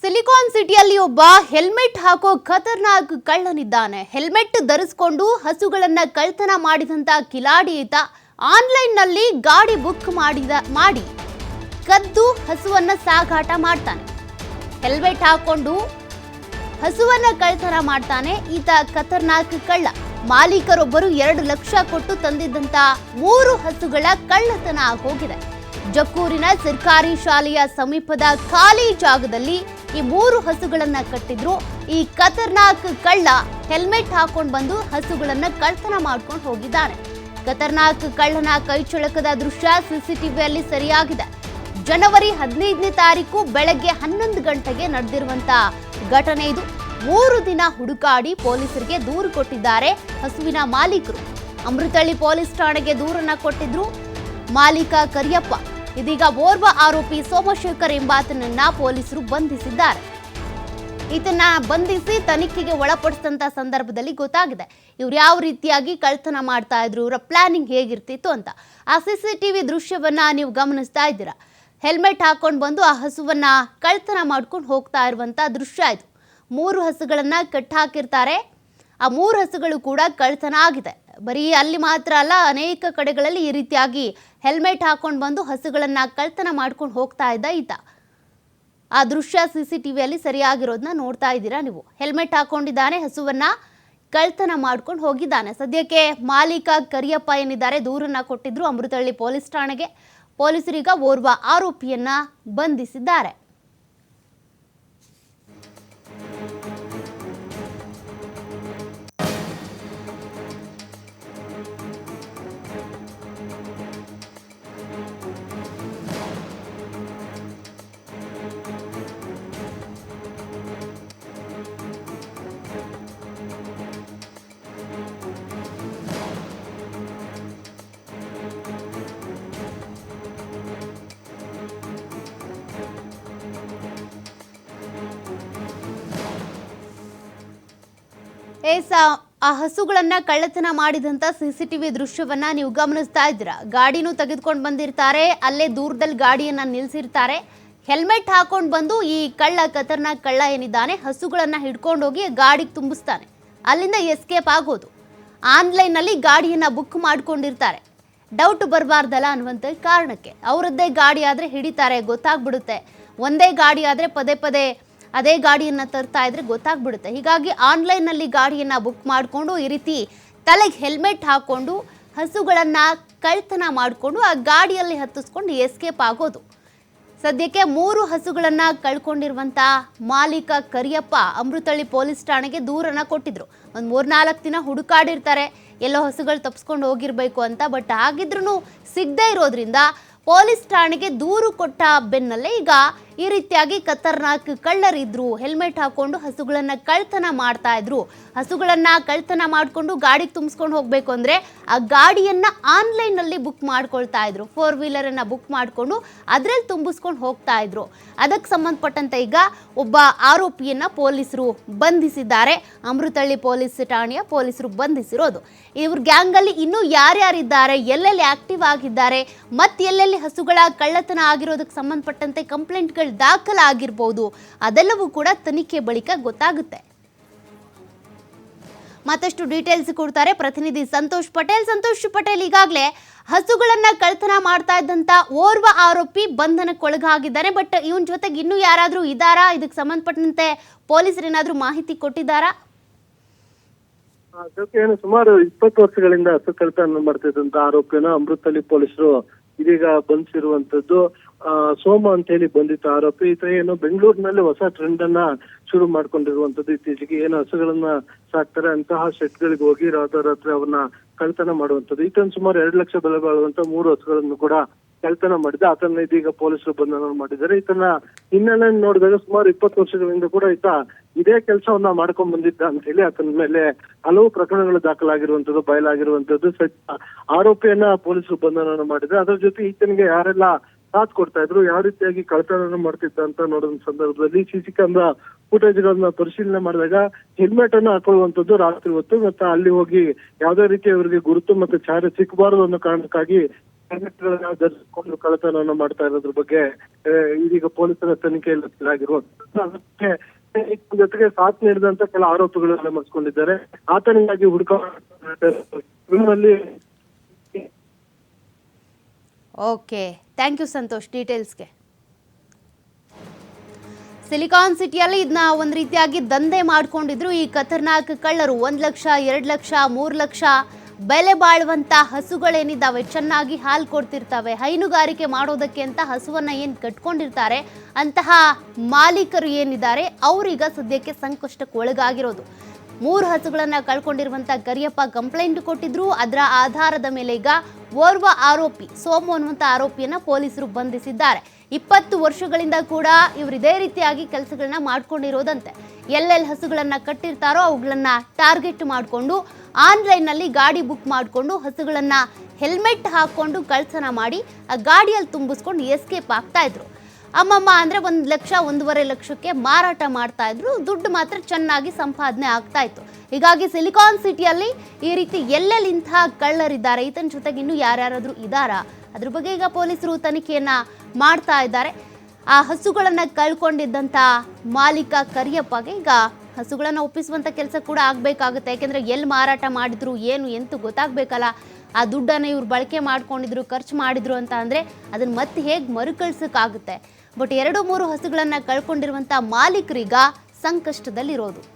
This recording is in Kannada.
ಸಿಲಿಕಾನ್ ಸಿಟಿಯಲ್ಲಿ ಒಬ್ಬ ಹೆಲ್ಮೆಟ್ ಹಾಕೋ ಖತರ್ನಾಕ್ ಕಳ್ಳನಿದ್ದಾನೆ. ಹೆಲ್ಮೆಟ್ ಧರಿಸಿಕೊಂಡು ಹಸುಗಳನ್ನ ಕಳ್ತನ ಮಾಡಿದಂತ ಕಿಲಾಡಿ ಈತ ಆನ್ಲೈನ್ನಲ್ಲಿ ಗಾಡಿ ಬುಕ್ ಮಾಡಿದ, ಮಾಡಿ ಕದ್ದು ಹಸುವನ್ನ ಸಾಗಾಟ ಮಾಡ್ತಾನೆ. ಹೆಲ್ಮೆಟ್ ಹಾಕೊಂಡು ಹಸುವನ್ನ ಕಳ್ತನ ಮಾಡ್ತಾನೆ. ಈತ ಖತರ್ನಾಕ್ ಕಳ್ಳ. ಮಾಲೀಕರೊಬ್ಬರು ಎರಡು ಲಕ್ಷ ಕೊಟ್ಟು ತಂದಿದ್ದಂತ ಮೂರು ಹಸುಗಳ ಕಳ್ಳತನ ಹೋಗಿದೆ ಜಕ್ಕೂರಿನ ಸರ್ಕಾರಿ ಶಾಲೆಯ ಸಮೀಪದ ಖಾಲಿ ಜಾಗದಲ್ಲಿ ಈ ಮೂರು ಹಸುಗಳನ್ನ ಕಟ್ಟಿದ್ರು. ಈ ಖತರ್ನಾಕ್ ಕಳ್ಳ ಹೆಲ್ಮೆಟ್ ಹಾಕೊಂಡು ಬಂದು ಹಸುಗಳನ್ನ ಕಳ್ತನ ಮಾಡ್ಕೊಂಡು ಹೋಗಿದ್ದಾನೆ. ಖತರ್ನಾಕ್ ಕಳ್ಳನ ಕೈಚಳಕದ ದೃಶ್ಯ ಸಿಸಿಟಿವಿಯಲ್ಲಿ ಸರಿಯಾಗಿದೆ. ಜನವರಿ ಹದಿನೈದನೇ ತಾರೀಕು ಬೆಳಗ್ಗೆ ಹನ್ನೊಂದು ಗಂಟೆಗೆ ನಡೆದಿರುವಂತ ಘಟನೆ ಇದು. ಮೂರು ದಿನ ಹುಡುಕಾಡಿ ಪೊಲೀಸರಿಗೆ ದೂರು ಕೊಟ್ಟಿದ್ದಾರೆ ಹಸುವಿನ ಮಾಲೀಕರು. ಅಮೃತಳ್ಳಿ ಪೊಲೀಸ್ ಠಾಣೆಗೆ ದೂರನ್ನ ಕೊಟ್ಟಿದ್ರು ಮಾಲೀಕ ಕರಿಯಪ್ಪ. ಇದೀಗ ಓರ್ವ ಆರೋಪಿ ಸೋಮಶೇಖರ್ ಎಂಬಾತನನ್ನ ಪೊಲೀಸರು ಬಂಧಿಸಿದ್ದಾರೆ. ಈತನ ಬಂಧಿಸಿ ತನಿಖೆಗೆ ಒಳಪಡಿಸಿದಂತ ಸಂದರ್ಭದಲ್ಲಿ ಗೊತ್ತಾಗಿದೆ. ಇವ್ರು ಯಾವ ರೀತಿಯಾಗಿ ಕಳ್ತನ ಮಾಡ್ತಾ ಇದ್ರು, ಇವರ ಪ್ಲಾನಿಂಗ್ ಹೇಗಿರ್ತಿತ್ತು ಅಂತ. ಆ ಸಿ ಟಿ ವಿ ದೃಶ್ಯವನ್ನ ನೀವು ಗಮನಿಸ್ತಾ ಇದ್ದೀರಾ? ಹೆಲ್ಮೆಟ್ ಹಾಕೊಂಡು ಬಂದು ಆ ಹಸುವನ್ನ ಕಳ್ತನ ಮಾಡ್ಕೊಂಡು ಹೋಗ್ತಾ ಇರುವಂತ ದೃಶ್ಯ ಇದು. ಮೂರು ಹಸುಗಳನ್ನ ಕಟ್ಟಾಕಿರ್ತಾರೆ ಆ ಮೂರು ಹಸುಗಳು ಕೂಡ ಕಳ್ತನ ಆಗಿದೆ. ಬರೀ ಅಲ್ಲಿ ಮಾತ್ರ ಅಲ್ಲ, ಅನೇಕ ಕಡೆಗಳಲ್ಲಿ ಈ ರೀತಿಯಾಗಿ ಹೆಲ್ಮೆಟ್ ಹಾಕೊಂಡು ಬಂದು ಹಸುಗಳನ್ನು ಕಳ್ತನ ಮಾಡ್ಕೊಂಡು ಹೋಗ್ತಾ ಇದ್ದ ಈತ. ಆ ದೃಶ್ಯ ಸಿ ಸಿ ಟಿ ವಿಯಲ್ಲಿ ಸರಿಯಾಗಿರೋದನ್ನ ನೋಡ್ತಾ ಇದ್ದೀರಾ ನೀವು? ಹೆಲ್ಮೆಟ್ ಹಾಕೊಂಡಿದ್ದಾನೆ, ಹಸುವನ್ನ ಕಳ್ತನ ಮಾಡ್ಕೊಂಡು ಹೋಗಿದ್ದಾನೆ. ಸದ್ಯಕ್ಕೆ ಮಾಲೀಕ ಕರಿಯಪ್ಪ ಏನಿದ್ದಾರೆ, ದೂರನ್ನ ಕೊಟ್ಟಿದ್ರು ಅಮೃತಹಳ್ಳಿ ಪೊಲೀಸ್ ಠಾಣೆಗೆ. ಪೊಲೀಸರೀಗ ಓರ್ವ ಆರೋಪಿಯನ್ನ ಬಂಧಿಸಿದ್ದಾರೆ. ಆ ಹಸುಗಳನ್ನ ಕಳ್ಳತನ ಮಾಡಿದಂತ ಸಿಸಿಟಿವಿ ದೃಶ್ಯವನ್ನ ನೀವು ಗಮನಿಸ್ತಾ ಇದ್ದೀರಾ? ಗಾಡಿನೂ ತೆಗೆದುಕೊಂಡು ಬಂದಿರ್ತಾರೆ, ಅಲ್ಲೇ ದೂರದಲ್ಲಿ ಗಾಡಿಯನ್ನ ನಿಲ್ಸಿರ್ತಾರೆ. ಹೆಲ್ಮೆಟ್ ಹಾಕೊಂಡು ಬಂದು ಈ ಕಳ್ಳ ಕತರ್ನ ಕಳ್ಳ ಏನಿದ್ದಾನೆ, ಹಸುಗಳನ್ನ ಹಿಡ್ಕೊಂಡು ಹೋಗಿ ಗಾಡಿಗೆ ತುಂಬಿಸ್ತಾನೆ. ಅಲ್ಲಿಂದ ಎಸ್ಕೇಪ್ ಆಗೋದು. ಆನ್ಲೈನಲ್ಲಿ ಗಾಡಿಯನ್ನ ಬುಕ್ ಮಾಡ್ಕೊಂಡಿರ್ತಾರೆ. ಡೌಟ್ ಬರಬಾರ್ದಲ್ಲ ಅನ್ನುವಂಥ ಕಾರಣಕ್ಕೆ. ಅವರದ್ದೇ ಗಾಡಿ ಆದರೆ ಹಿಡಿತಾರೆ, ಗೊತ್ತಾಗ್ಬಿಡುತ್ತೆ. ಒಂದೇ ಗಾಡಿ ಆದರೆ ಪದೇ ಪದೇ ಅದೇ ಗಾಡಿಯನ್ನು ತರ್ತಾ ಇದ್ರೆ ಗೊತ್ತಾಗ್ಬಿಡುತ್ತೆ. ಹೀಗಾಗಿ ಆನ್ಲೈನಲ್ಲಿ ಗಾಡಿಯನ್ನು ಬುಕ್ ಮಾಡಿಕೊಂಡು ಈ ರೀತಿ ತಲೆಗೆ ಹೆಲ್ಮೆಟ್ ಹಾಕ್ಕೊಂಡು ಹಸುಗಳನ್ನು ಕಳ್ತನ ಮಾಡಿಕೊಂಡು ಆ ಗಾಡಿಯಲ್ಲಿ ಹತ್ತಿಸ್ಕೊಂಡು ಎಸ್ಕೇಪ್ ಆಗೋದು. ಸದ್ಯಕ್ಕೆ ಮೂರು ಹಸುಗಳನ್ನು ಕಳ್ಕೊಂಡಿರುವಂಥ ಮಾಲೀಕ ಕರಿಯಪ್ಪ ಅಮೃತಳ್ಳಿ ಪೊಲೀಸ್ ಠಾಣೆಗೆ ದೂರನ್ನು ಕೊಟ್ಟಿದ್ರು. ಒಂದು ಮೂರ್ನಾಲ್ಕು ದಿನ ಹುಡುಕಾಡಿರ್ತಾರೆ. ಎಲ್ಲೋ ಹಸುಗಳು ತಪ್ಸ್ಕೊಂಡು ಹೋಗಿರಬೇಕು ಅಂತ, ಬಟ್ ಆಗಿದ್ರೂ ಸಿಗದೇ ಇರೋದ್ರಿಂದ ಪೊಲೀಸ್ ಠಾಣೆಗೆ ದೂರು ಕೊಟ್ಟ ಬೆನ್ನಲ್ಲೇ ಈಗ ಈ ರೀತಿಯಾಗಿ ಖತರ್ನಾಕ್ ಕಳ್ಳರಿದ್ರು ಹೆಲ್ಮೆಟ್ ಹಾಕೊಂಡು ಹಸುಗಳನ್ನ ಕಳ್ತನ ಮಾಡ್ತಾ ಇದ್ರು. ಹಸುಗಳನ್ನ ಕಳ್ತನ ಮಾಡಿಕೊಂಡು ಗಾಡಿಗೆ ತುಂಬಿಸ್ಕೊಂಡು ಹೋಗ್ಬೇಕು ಅಂದ್ರೆ ಆ ಗಾಡಿಯನ್ನ ಆನ್ಲೈನ್ನಲ್ಲಿ ಬುಕ್ ಮಾಡ್ಕೊಳ್ತಾ ಇದ್ರು. ಫೋರ್ ವೀಲರನ್ನು ಬುಕ್ ಮಾಡಿಕೊಂಡು ಅದ್ರಲ್ಲಿ ತುಂಬಿಸ್ಕೊಂಡು ಹೋಗ್ತಾ ಇದ್ರು. ಅದಕ್ಕೆ ಸಂಬಂಧಪಟ್ಟಂತೆ ಈಗ ಒಬ್ಬ ಆರೋಪಿಯನ್ನ ಪೊಲೀಸರು ಬಂಧಿಸಿದ್ದಾರೆ. ಅಮೃತಹಳ್ಳಿ ಪೊಲೀಸ್ ಠಾಣೆಯ ಪೊಲೀಸರು ಬಂಧಿಸಿರೋದು. ಇವ್ರ ಗ್ಯಾಂಗಲ್ಲಿ ಇನ್ನೂ ಯಾರ್ಯಾರಿದ್ದಾರೆ, ಎಲ್ಲೆಲ್ಲಿ ಆಕ್ಟಿವ್ ಆಗಿದ್ದಾರೆ, ಮತ್ತೆ ಎಲ್ಲೆಲ್ಲಿ ಹಸುಗಳ ಕಳ್ಳತನ ಆಗಿರೋದಕ್ಕೆ ಸಂಬಂಧಪಟ್ಟಂತೆ ಕಂಪ್ಲೇಂಟ್ಗಳು ದಾಖಲಾಗಿರ್ಬೋದು. ಅದೆಲ್ಲವೂ ಕೂಡ ತನಿಖೆ ಬಳಿಕ ಗೊತ್ತಾಗುತ್ತೆ. ಮತ್ತಷ್ಟು ಡೀಟೇಲ್ಸ್ ಕೊಡ್ತಾರೆ ಪ್ರತಿನಿಧಿ ಸಂತೋಷ್ ಪಟೇಲ್. ಸಂತೋಷ್ ಪಟೇಲ್ ಈಗಾಗಲೇ ಹಸುಗಳನ್ನ ಕಳ್ತನ ಮಾಡ್ತಾ ಇದ್ದಂತ ಓರ್ವ ಆರೋಪಿ ಬಂಧನಕ್ಕೊಳಗಾಗಿದ್ದಾರೆ. ಬಟ್ ಇವನ್ ಜೊತೆಗೆ ಇನ್ನೂ ಯಾರಾದ್ರೂ ಇದ್ದಾರಾ ಇದಕ್ಕೆ ಸಂಬಂಧಪಟ್ಟಂತೆ ಪೊಲೀಸರು ಏನಾದರೂ ಮಾಹಿತಿ ಕೊಟ್ಟಿದ್ದಾರಾ ಏನು ಸುಮಾರು ಇಪ್ಪತ್ತು ವರ್ಷಗಳಿಂದ ಹಸು ಕಳ್ತನ ಮಾಡ್ತಿದ್ದಂತ ಆರೋಪಿಯನ್ನು ಅಮೃತಹಳ್ಳಿ ಪೊಲೀಸರು ಇದೀಗ ಬಂಧಿಸಿರುವಂತದ್ದು. ಸೋಮ ಅಂತ ಹೇಳಿ ಬಂದಿದ್ದ ಆರೋಪಿ ಈತ ಏನು ಬೆಂಗಳೂರಿನಲ್ಲಿ ಹೊಸ ಟ್ರೆಂಡ್ ಅನ್ನ ಶುರು ಮಾಡ್ಕೊಂಡಿರುವಂತದ್ದು ಇತ್ತೀಚೆಗೆ ಏನು ಹಸುಗಳನ್ನ ಸಾಕ್ತಾರೆ, ಅಂತಹ ಶೆಡ್ಗಳಿಗೆ ಹೋಗಿ ರಾತ್ರಿ ಅವನ್ನ ಕಳ್ತನ ಮಾಡುವಂತದ್ದು ಈತನ ಸುಮಾರು ಎರಡು ಲಕ್ಷ ಬೆಲೆ ಬಾಳುವಂತ ಮೂರು ಹಸುಗಳನ್ನು ಕೂಡ ಕಳ್ತನ ಮಾಡಿದ್ದ. ಆತನ ಇದೀಗ ಪೊಲೀಸರು ಬಂಧನ ಮಾಡಿದ್ದಾರೆ. ಈತನ ಹಿನ್ನೆಲೆ ನೋಡಿದಾಗ ಸುಮಾರು ಇಪ್ಪತ್ತು ವರ್ಷಗಳಿಂದ ಕೂಡ ಈತ ಇದೇ ಕೆಲಸವನ್ನ ಮಾಡ್ಕೊಂಡ್ ಬಂದಿದ್ದ ಅಂತ ಹೇಳಿ ಆತನ ಮೇಲೆ ಹಲವು ಪ್ರಕರಣಗಳು ದಾಖಲಾಗಿರುವಂತದ್ದು ಬಯಲಾಗಿರುವಂತದ್ದು ಆರೋಪಿಯನ್ನ ಪೊಲೀಸರು ಬಂಧನ ಮಾಡಿದ್ರೆ ಅದರ ಜೊತೆ ಈತನಿಗೆ ಯಾರೆಲ್ಲ ಸಾಥ್ ಕೊಡ್ತಾ ಇದ್ರು, ಯಾವ ರೀತಿಯಾಗಿ ಕಳ್ತನ ಮಾಡ್ತಿದ್ದ ಅಂತ ನೋಡಿದ ಸಂದರ್ಭದಲ್ಲಿ ಸಿಸಿ ಕ್ಯಾಮ್ರಾ ಫುಟೇಜ್ ಗಳನ್ನ ಪರಿಶೀಲನೆ ಮಾಡಿದಾಗ ಹೆಲ್ಮೆಟ್ ಅನ್ನು ಹಾಕೊಳ್ಳುವಂತದ್ದು ರಾತ್ರಿ ಹೊತ್ತು ಮತ್ತೆ ಅಲ್ಲಿ ಹೋಗಿ ಯಾವ್ದೇ ರೀತಿ ಅವರಿಗೆ ಗುರುತು ಮತ್ತೆ ಚಾರೆ ಸಿಕ್ಕಬಾರದು ಅನ್ನೋ ಕಾರಣಕ್ಕಾಗಿ ಹೆಲ್ಮೆಟ್ಗಳನ್ನ ಧರಿಸಿಕೊಂಡು ಕಳ್ಳತನವನ್ನು ಮಾಡ್ತಾ ಇರೋದ್ರ ಬಗ್ಗೆ ಇದೀಗ ಪೊಲೀಸರ ತನಿಖೆಯಲ್ಲಿ ಅದಕ್ಕೆ ಜೊತೆಗೆ ಸಾಥ್ ನೀಡಿದಂತ ಕೆಲ ಆರೋಪಗಳನ್ನು ಮರ್ಸ್ಕೊಂಡಿದ್ದಾರೆ. ಆತನಿಗಾಗಿ ಹುಡುಕಲ್ಲಿ ಓಕೆ ಥ್ಯಾಂಕ್ ಯು ಸಂತೋಷ್ ಡೀಟೇಲ್ಸ್ಗೆ ಸಿಲಿಕಾನ್ ಸಿಟಿಯಲ್ಲಿ ಇದನ್ನ ಒಂದು ರೀತಿಯಾಗಿ ದಂಧೆ ಮಾಡಿಕೊಂಡಿದ್ರು ಈ ಖತರ್ನಾಕ್ ಕಳ್ಳರು. ಒಂದು ಲಕ್ಷ, ಎರಡು ಲಕ್ಷ, ಮೂರು ಲಕ್ಷ ಬೆಲೆ ಬಾಳುವಂಥ ಹಸುಗಳೇನಿದ್ದಾವೆ, ಚೆನ್ನಾಗಿ ಹಾಲು ಕೊಡ್ತಿರ್ತವೆ. ಹೈನುಗಾರಿಕೆ ಮಾಡೋದಕ್ಕೆ ಅಂತ ಹಸುವನ್ನು ಏನು ಕಟ್ಕೊಂಡಿರ್ತಾರೆ, ಅಂತಹ ಮಾಲೀಕರು ಏನಿದ್ದಾರೆ, ಅವರೀಗ ಸದ್ಯಕ್ಕೆ ಸಂಕಷ್ಟಕ್ಕೆ ಒಳಗಾಗಿರೋದು. ಮೂರು ಹಸುಗಳನ್ನು ಕಳ್ಕೊಂಡಿರುವಂಥ ಕರಿಯಪ್ಪ ಕಂಪ್ಲೇಂಟ್ ಕೊಟ್ಟಿದ್ರು. ಅದರ ಆಧಾರದ ಮೇಲೆ ಈಗ ಓರ್ವ ಆರೋಪಿ, ಸೋಮು ಅನ್ನುವಂಥ ಆರೋಪಿಯನ್ನು ಪೊಲೀಸರು ಬಂಧಿಸಿದ್ದಾರೆ. ಇಪ್ಪತ್ತು ವರ್ಷಗಳಿಂದ ಕೂಡ ಇವರು ಇದೇ ರೀತಿಯಾಗಿ ಕೆಲಸಗಳನ್ನ ಮಾಡ್ಕೊಂಡಿರೋದಂತೆ. ಎಲ್ಲೆಲ್ಲಿ ಹಸುಗಳನ್ನು ಕಟ್ಟಿರ್ತಾರೋ ಅವುಗಳನ್ನ ಟಾರ್ಗೆಟ್ ಮಾಡಿಕೊಂಡು, ಆನ್ಲೈನ್ನಲ್ಲಿ ಗಾಡಿ ಬುಕ್ ಮಾಡಿಕೊಂಡು ಹಸುಗಳನ್ನ ಹೆಲ್ಮೆಟ್ ಹಾಕೊಂಡು ಕಳ್ತನ ಮಾಡಿ ಆ ಗಾಡಿಯಲ್ಲಿ ತುಂಬಿಸ್ಕೊಂಡು ಎಸ್ಕೇಪ್ ಆಗ್ತಾ ಇದ್ರು. ಅಮ್ಮಮ್ಮ ಅಂದ್ರೆ ಒಂದು ಲಕ್ಷ, ಒಂದೂವರೆ ಲಕ್ಷಕ್ಕೆ ಮಾರಾಟ ಮಾಡ್ತಾ ಇದ್ರು. ದುಡ್ಡು ಮಾತ್ರ ಚೆನ್ನಾಗಿ ಸಂಪಾದನೆ ಆಗ್ತಾ ಇತ್ತು. ಹೀಗಾಗಿ ಸಿಲಿಕಾನ್ ಸಿಟಿಯಲ್ಲಿ ಈ ರೀತಿ ಎಲ್ಲೆಲ್ಲಿ ಇಂತಹ ಕಳ್ಳರಿದ್ದಾರೆ? ಈತನ ಜೊತೆಗೆ ಇನ್ನೂ ಯಾರ್ಯಾರಾದರೂ ಇದ್ದಾರಾ ಅದ್ರ ಬಗ್ಗೆ ಈಗ ಪೊಲೀಸರು ತನಿಖೆಯನ್ನ ಮಾಡ್ತಾ ಇದ್ದಾರೆ. ಆ ಹಸುಗಳನ್ನ ಕಳ್ಕೊಂಡಿದ್ದಂಥ ಮಾಲೀಕ ಕರಿಯಪ್ಪಗೆ ಈಗ ಹಸುಗಳನ್ನ ಒಪ್ಪಿಸುವಂತ ಕೆಲಸ ಕೂಡ ಆಗಬೇಕಾಗುತ್ತೆ. ಯಾಕೆಂದ್ರೆ ಎಲ್ಲಿ ಮಾರಾಟ ಮಾಡಿದ್ರು, ಏನು, ಎಂತೂ ಗೊತ್ತಾಗಬೇಕಲ್ಲ. ಆ ದುಡ್ಡನ್ನ ಇವ್ರು ಬಳಕೆ ಮಾಡ್ಕೊಂಡಿದ್ರು, ಖರ್ಚು ಮಾಡಿದ್ರು ಅಂತ ಅಂದರೆ ಅದನ್ನ ಮತ್ತೆ ಹೇಗೆ ಮರುಕಳಿಸೋಕ್ಕಾಗುತ್ತೆ? ಬಟ್ ಎರಡು ಮೂರು ಹಸುಗಳನ್ನ ಕಳ್ಕೊಂಡಿರುವಂತ ಮಾಲೀಕರೀಗ ಸಂಕಷ್ಟದಲ್ಲಿರೋದು.